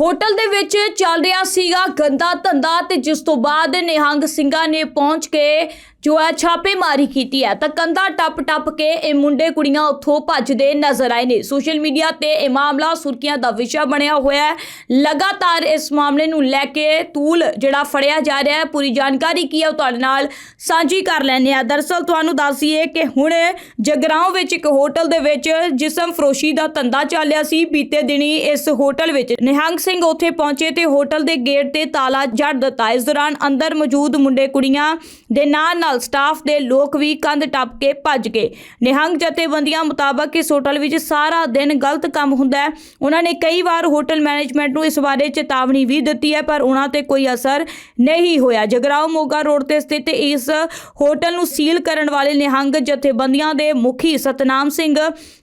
Hotel ਦੇ ਵਿੱਚ ਚੱਲ ਰਿਹਾ ਸੀਗਾ ਗੰਦਾ ਧੰਦਾ ਤੇ ਜਿਸ ਤੋਂ ਬਾਅਦ ਨਿਹੰਗ ਸਿੰਘਾਂ ਨੇ ਪਹੁੰਚ ਕੇ ਜੋ ਹੈ ਛਾਪੇਮਾਰੀ ਕੀਤੀ ਹੈ, ਤਾਂ ਕੰਧਾ ਟੱਪ ਟੱਪ ਕੇ ਇਹ ਮੁੰਡੇ ਕੁੜੀਆਂ ਉੱਥੋਂ ਭੱਜਦੇ ਨਜ਼ਰ ਆਏ ਨੇ। ਸੋਸ਼ਲ ਮੀਡੀਆ ਤੇ ਇਹ ਮਾਮਲਾ ਸੁਰਖੀਆਂ ਦਾ ਵਿਸ਼ਾ ਬਣਿਆ ਹੋਇਆ ਹੈ। ਲਗਾਤਾਰ ਇਸ ਮਾਮਲੇ ਨੂੰ ਲੈ ਕੇ ਤੂਲ ਜਿਹੜਾ ਫੜਿਆ ਜਾ ਰਿਹਾ ਹੈ। ਪੂਰੀ ਜਾਣਕਾਰੀ ਕੀ ਹੈ ਉਹ ਤੁਹਾਡੇ ਨਾਲ ਸਾਂਝੀ ਕਰ ਲੈਂਦੇ ਆ ਦਰਸਲ ਤੁਹਾਨੂੰ ਦੱਸੀਏ ਕਿ ਹੁਣ ਜਗਰਾਉਂ ਵਿੱਚ ਇੱਕ ਹੋਟਲ ਦੇ ਵਿੱਚ ਜਿਸਮ ਫਰੋਸ਼ੀ ਦਾ ਧੰਦਾ ਚੱਲਿਆ ਸੀ। ਬੀਤੇ ਦਿਨੀ ਇਸ ਹੋਟਲ ਵਿੱਚ ਨਿਹੰਗ ਸਿੰਘ ਉੱਥੇ ਪਹੁੰਚੇ ਤੇ ਹੋਟਲ ਦੇ ਗੇਟ ਤੇ ਤਾਲਾ ਜੜ ਦਿੱਤਾ। ਇਸ ਦੌਰਾਨ ਅੰਦਰ ਮੌਜੂਦ ਮੁੰਡੇ ਕੁੜੀਆਂ ਦੇ ਨਾਲ ਨਾਲ ਸਟਾਫ ਦੇ ਲੋਕ ਵੀ ਕੰਧ ਟੱਪ ਕੇ ਭੱਜ ਗਏ। ਨਿਹੰਗ ਜਥੇਬੰਦੀਆਂ ਮੁਤਾਬਕ ਇਸ ਹੋਟਲ ਵਿੱਚ ਸਾਰਾ ਦਿਨ ਗਲਤ ਕੰਮ ਹੁੰਦਾ ਹੈ। ਉਹਨਾਂ ਨੇ ਕਈ ਵਾਰ ਹੋਟਲ ਮੈਨੇਜਮੈਂਟ ਨੂੰ ਇਸ ਬਾਰੇ ਚੇਤਾਵਨੀ ਵੀ ਦਿੱਤੀ ਹੈ, ਪਰ ਉਹਨਾਂ ਤੇ ਕੋਈ ਅਸਰ ਨਹੀਂ ਹੋਇਆ। ਜਗਰਾਓ ਮੋਗਾ ਰੋਡ ਤੇ ਸਥਿਤ ਇਸ ਹੋਟਲ ਨੂੰ ਸੀਲ ਕਰਨ ਵਾਲੇ ਨਿਹੰਗ ਜਥੇਬੰਦੀਆਂ ਦੇ ਮੁਖੀ ਸਤਨਾਮ ਸਿੰਘ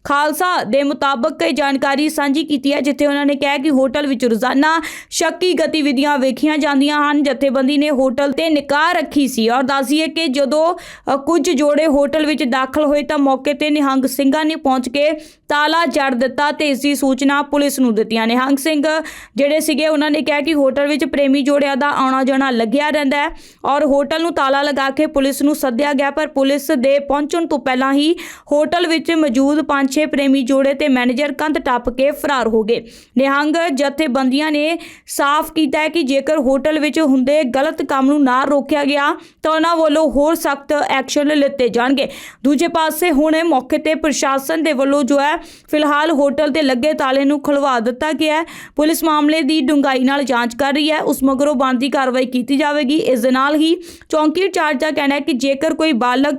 ਖਾਲਸਾ ਦੇ ਮੁਤਾਬਕ ਇਹ ਜਾਣਕਾਰੀ ਸਾਂਝੀ ਕੀਤੀ ਹੈ, ਜਿੱਥੇ ਉਹਨਾਂ ਨੇ ਕਿਹਾ ਕਿ ਹੋਟਲ ਵਿੱਚ ਰੋਜ਼ਾਨਾ ਸ਼ੱਕੀ ਗਤੀਵਿਧੀਆਂ ਵੇਖੀਆਂ ਜਾਂਦੀਆਂ ਹਨ। ਜਥੇਬੰਦੀ ਨੇ ਹੋਟਲ ਤੇ ਨਿਕਾਹ ਰੱਖੀ ਸੀ ਔਰ ਦੱਸੀਏ ਕਿ ਜਦੋਂ ਅ, ਕੁਝ ਜੋੜੇ ਹੋਟਲ ਵਿੱਚ ਦਾਖਲ ਹੋਏ ਤਾਂ ਮੌਕੇ ਤੇ ਨਿਹੰਗ ਸਿੰਘਾਂ ਨੇ ਪਹੁੰਚ ਕੇ ਤਾਲਾ ਜੜ ਦਿੱਤਾ ਤੇ ਇਸ ਦੀ ਸੂਚਨਾ ਪੁਲਿਸ ਨੂੰ ਦਿੱਤੀਆਂ। ਨਿਹੰਗ ਸਿੰਘ ਜਿਹੜੇ ਸੀਗੇ ਉਹਨਾਂ ਨੇ ਕਿਹਾ ਕਿ ਹੋਟਲ ਵਿੱਚ ਪ੍ਰੇਮੀ ਜੋੜਿਆਂ ਦਾ ਆਉਣਾ ਜਾਣਾ ਲੱਗਿਆ ਰਹਿੰਦਾ ਹੈ ਔਰ ਹੋਟਲ ਨੂੰ ਤਾਲਾ ਲਗਾ ਕੇ ਪੁਲਿਸ ਨੂੰ ਸੱਦਿਆ ਗਿਆ ਪਰ ਪੁਲਿਸ ਦੇ ਪਹੁੰਚਣ ਤੋਂ ਪਹਿਲਾਂ ਹੀ ਹੋਟਲ ਵਿੱਚ ਮੌਜੂਦ ਪੰਜ ਛੇ ਪ੍ਰੇਮੀ ਜੋੜੇ ਤੇ ਮੈਨੇਜਰ ਕੰਧ ਟੱਪ ਕੇ ਫਰਾਰ ਹੋ ਗਏ। ਨਿਹੰਗ ਜਥੇਬੰਦੀਆਂ ਨੇ ਸਾਫ਼ ਕੀਤਾ ਹੈ ਕਿ ਜੇਕਰ ਹੋਟਲ ਵਿੱਚ ਹੁੰਦੇ ਗਲਤ ਕੰਮ ਨੂੰ ਨਾ ਰੋਕਿਆ ਗਿਆ ਤਾਂ ਉਹਨਾਂ ਵੱਲੋਂ ਹੋਰ ਸਖਤ ਐਕਸ਼ਨ ਲਿੱਤੇ ਜਾਣਗੇ। ਦੂਜੇ ਪਾਸੇ ਹੁਣ ਮੌਕੇ ਤੇ ਪ੍ਰਸ਼ਾਸਨ ਦੇ ਵੱਲੋਂ ਜੋ ਹੈ, ਫਿਲਹਾਲ ਹੋਟਲ ਤੇ ਲੱਗੇ ਤਾਲੇ ਨੂੰ ਖੁਲਵਾ ਦਿੱਤਾ ਗਿਆ ਹੈ। ਪੁਲਿਸ ਮਾਮਲੇ ਦੀ ਡੂੰਘਾਈ ਨਾਲ ਜਾਂਚ ਕਰ ਰਹੀ ਹੈ। ਉਸ ਮਗਰੋਂ ਬਣਦੀ ਕਾਰਵਾਈ ਕੀਤੀ ਜਾਵੇਗੀ। ਇਸ ਦੇ ਨਾਲ ਹੀ ਚੌਂਕੀ ਚਾਰਜ ਦਾ ਕਹਿਣਾ ਹੈ ਕਿ ਜੇਕਰ ਕੋਈ ਬਾਲਗ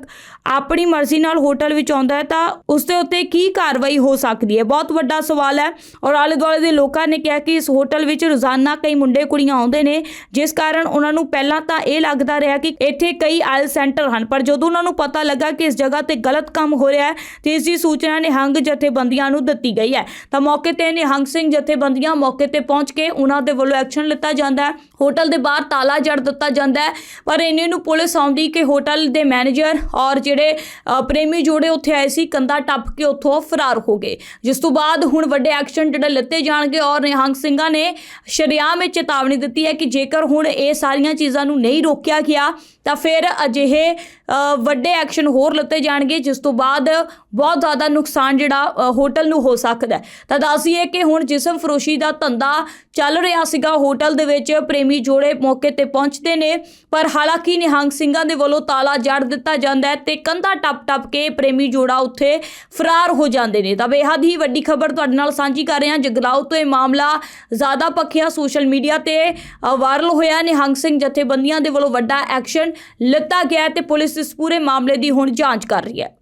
ਆਪਣੀ ਮਰਜ਼ੀ ਨਾਲ ਹੋਟਲ ਵਿੱਚ ਆਉਂਦਾ ਹੈ, ਤਾਂ ਉਸ ਦੇ ਉੱਤੇ ਕੀ ਕਾਰਵਾਈ ਹੋ ਸਕਦੀ ਹੈ? ਬਹੁਤ ਵੱਡਾ ਸਵਾਲ ਹੈ ਔਰ ਆਲੇ ਦੁਆਲੇ ਦੇ ਲੋਕਾਂ ਨੇ ਕਿਹਾ ਕਿ ਇਸ ਹੋਟਲ ਵਿੱਚ ਰੋਜ਼ਾਨਾ ਕਈ ਮੁੰਡੇ ਕੁੜੀਆਂ ਆਉਂਦੇ ਨੇ, ਜਿਸ ਕਾਰਨ ਉਹਨਾਂ ਨੂੰ ਪਹਿਲਾਂ ਤਾਂ ਇਹ ਲੱਗਦਾ ਰਿਹਾ ਕਿ ਇੱਥੇ ਕਈ ਆਇਲ ਸੈਂਟਰ ਹਨ, ਪਰ ਜਦੋਂ ਉਹਨਾਂ ਨੂੰ ਪਤਾ ਲੱਗਾ ਕਿ ਇਸ ਜਗ੍ਹਾ ਤੇ ਗਲਤ ਕੰਮ ਹੋ ਰਿਹਾ ਹੈ, ਤੇ ਇਸ ਦੀ ਸੂਚਨਾ ਨਿਹੰਗ ਜਥੇਬੰਦੀਆਂ ਨੂੰ ਦਿੱਤੀ ਗਈ ਹੈ। ਤਾਂ ਮੌਕੇ ਤੇ ਨਿਹੰਗ ਸਿੰਘ ਜਥੇਬੰਦੀਆਂ ਮੌਕੇ ਤੇ ਪਹੁੰਚ ਕੇ ਉਹਨਾਂ ਦੇ ਵੱਲੋਂ ਐਕਸ਼ਨ ਲਿੱਤਾ ਜਾਂਦਾ ਹੈ। ਹੋਟਲ ਦੇ ਬਾਹਰ ਤਾਲਾ ਜੜ ਦਿੱਤਾ ਜਾਂਦਾ ਹੈ, ਪਰ ਇਹਨੇ ਨੂੰ ਪੁਲਿਸ ਆਉਂਦੀ ਕਿ ਹੋਟਲ ਦੇ ਮੈਨੇਜਰ ਔਰ ਜਿਹੜੇ ਪ੍ਰੇਮੀ ਜੋੜੇ ਉੱਥੇ ਆਏ ਸੀ, ਕੰਧਾ ਟੱਪ ਕੇ ਉੱਥੋਂ ਫਰਾਰ ਹੋ ਗਏ। ਜਿਸ ਤੋਂ ਬਾਅਦ ਹੁਣ ਵੱਡੇ ਐਕਸ਼ਨ ਜਿਹੜੇ ਲਿੱਤੇ ਜਾਣਗੇ ਔਰ ਨਿਹੰਗ ਸਿੰਘਾਂ ਨੇ ਸ਼ਰੇਆਮ ਵਿੱਚ ਚੇਤਾਵਨੀ ਦਿੱਤੀ ਹੈ ਕਿ ਜੇਕਰ ਹੁਣ ਇਹ ਸਾਰੀਆਂ ਚੀਜ਼ਾਂ ਨੂੰ ਨਹੀਂ ਰੋਕਿਆ ਗਿਆ, ਤਾਂ ਫਿਰ ਅਜਿਹੇ ਵੱਡੇ ਐਕਸ਼ਨ ਹੋਰ ਲਿੱਤੇ ਜਾਣਗੇ, ਜਿਸ ਤੋਂ ਬਾਅਦ ਬਹੁਤ ਜ਼ਿਆਦਾ ਨੁਕਸਾਨ ਜਿਹੜਾ ਹੋਟਲ ਨੂੰ ਹੋ ਸਕਦਾ ਤਾਂ ਦੱਸੀਏ ਕਿ ਹੁਣ ਜਿਸਮ ਫਰੋਸ਼ੀ ਦਾ ਧੰਦਾ ਚੱਲ ਰਿਹਾ ਸੀਗਾ, ਹੋਟਲ ਦੇ ਵਿੱਚ ਪ੍ਰੇਮੀ ਜੋੜੇ ਮੌਕੇ ਤੇ ਪਹੁੰਚਦੇ ਨੇ, ਪਰ ਹਾਲਾਂਕਿ ਨਿਹੰਗ ਸਿੰਘਾਂ ਦੇ ਵੱਲੋਂ ਤਾਲਾ ਜੜ ਦਿੱਤਾ ਜਾਂਦਾ ਹੈ ਤੇ ਕੰਧਾ ਟੱਪ ਟੱਪ ਕੇ ਪ੍ਰੇਮੀ ਜੋੜਾ ਉੱਥੇ ਫਰਾਰ ਹੋ ਜਾਂਦੇ ਨੇ। ਤਾਂ ਬੇਹੱਦ ਹੀ ਵੱਡੀ ਖਬਰ ਤੁਹਾਡੇ ਨਾਲ ਸਾਂਝੀ ਕਰ ਰਹੇ। ਹਾਂ ਜਗਰਾਉਂ ਤੋਂ ਇਹ ਮਾਮਲਾ ਜ਼ਿਆਦਾ ਪੱਖਿਆ ਸੋਸ਼ਲ ਮੀਡੀਆ ਤੇ ਵਾਇਰਲ ਹੋਇਆ ਨਿਹੰਗ ਸਿੰਘ ਜਥੇਬੰਦੀਆਂ ਦੇ ਵੱਲੋਂ ਵੱਡਾ ਐਕਸ਼ਨ ਲਿੱਤਾ ਗਿਆ ਹੈ ਤੇ ਪੁਲਿਸ ਇਸ ਪੂਰੇ ਮਾਮਲੇ ਦੀ ਹੁਣ ਜਾਂਚ ਕਰ ਰਹੀ ਹੈ।